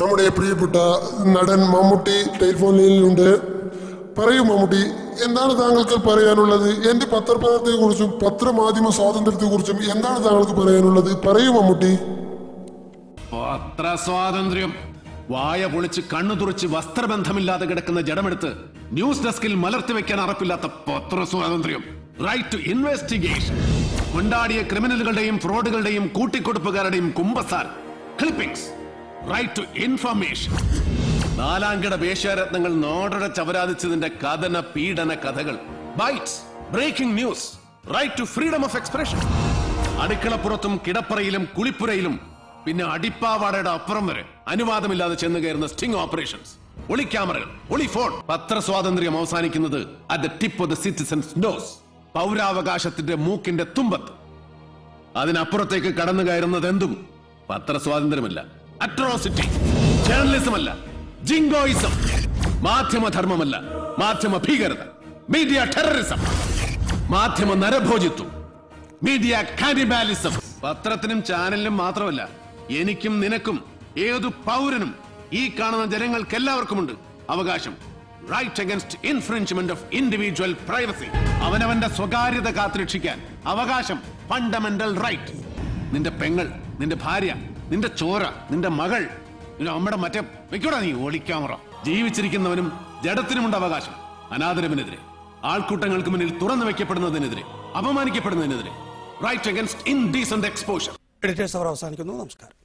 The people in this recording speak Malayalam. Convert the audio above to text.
നമ്മുടെ പ്രിയപ്പെട്ട നടൻ മമ്മൂട്ടി ടെലിഫോൺ ലൈനിലുണ്ട് പറയൂ മമ്മൂട്ടി എന്താണ് താങ്കൾക്ക് പറയാനുള്ളത്? എന്റെ പത്രപ്രവർത്തനത്തെക്കുറിച്ചും പത്രമാധ്യമ സ്വാതന്ത്ര്യത്തെ കുറിച്ചും എന്താണ് താങ്കൾക്ക് പറയാനുള്ളത്? പറയൂ മമ്മൂട്ടി. പത്ര സ്വാതന്ത്ര്യം. വായ പൊളിച്ച് കണ്ണു തുറച്ച് വസ്ത്രബന്ധമില്ലാതെ കിടക്കുന്ന ജഡമെടുത്ത് ന്യൂസ് ഡെസ്കിൽ മലർത്തി വെക്കാൻ അറപ്പില്ലാത്ത പത്ര സ്വാതന്ത്ര്യം. റൈറ്റ് ടു ഇൻവെസ്റ്റിഗേഷൻ കൊണ്ടാടിയ ക്രിമിനലുകളുടെയും ഫ്രോഡുകളുടെയും കൂട്ടിക്കൊടുപ്പുകാരുടെയും കുമ്പസാർ. ക്ലിപ്പിംഗ്സ് റൈറ്റ് ടു ഇൻഫർമേഷൻ നാലാംകിട വേശ്യാരത്നങ്ങൾ നോടടെ ചവരാതിച്ചതിന്റെ കഥന പീഡന കഥകൾ. Bytes breaking news right to freedom of expression അടുക്കളപ്പുറത്തും കിടപ്പറയിലും കുളിപ്പുരയിലും പിന്നെ അടിപ്പാവാടയുടെ അപ്പുറം വരെ അനുവാദമില്ലാതെ ചെന്ന് കയറുന്ന സ്റ്റിംഗ് ഓപ്പറേഷൻസ് ഒളി ക്യാമറകൾ ഒളി ഫോൺ. പത്ര സ്വാതന്ത്ര്യം അവസാനിക്കുന്നത് at the tip of the citizen's nose പൗരാവകാശത്തിന്റെ മൂക്കിന്റെ തുമ്പത്ത്. അതിനപ്പുറത്തേക്ക് കടന്നു കയറുന്നത് എന്തും പത്രസ്വാതന്ത്ര്യമല്ല. അട്രോസിറ്റി ജേർണലിസം അല്ല. ജിങ്കോയിസം മാധ്യമധർമ്മമല്ല മാധ്യമ ഭീകരത. മീഡിയ ടെററിസം മാധ്യമ നരഭോജിത്വം. മീഡിയ കാനിബാലിസം പത്രത്തിനും ചാനലിനും മാത്രമല്ല എനിക്കും നിനക്കും ഏതു പൗരനും ഈ കാണുന്ന ജനങ്ങൾക്ക് എല്ലാവർക്കുമുണ്ട് അവകാശം. Right against infringement of individual privacy അവനവന്റെ സ്വകാര്യത കാത്തുരക്ഷിക്കാൻ അവകാശം. ഫണ്ടമെന്റൽ റൈറ്റ് നിന്റെ പെങ്ങൾ നിന്റെ ഭാര്യ നിന്റെ ചോര നിന്റെ മകൾ നിന്റെ അമ്മയുടെ മറ്റേ വെക്കൂടാ നീ ഓടിക്കാമറ ജീവിച്ചിരിക്കുന്നവനും ജഡത്തിനുമുണ്ട് അവകാശം. അനാദരവിനെതിരെ ആൾക്കൂട്ടങ്ങൾക്ക് മുന്നിൽ തുറന്നു വെക്കപ്പെടുന്നതിനെതിരെ അപമാനിക്കപ്പെടുന്നതിനെതിരെ. Right against indecent exposure editors അവർ അവസാനിക്കുന്നു. നമസ്കാരം.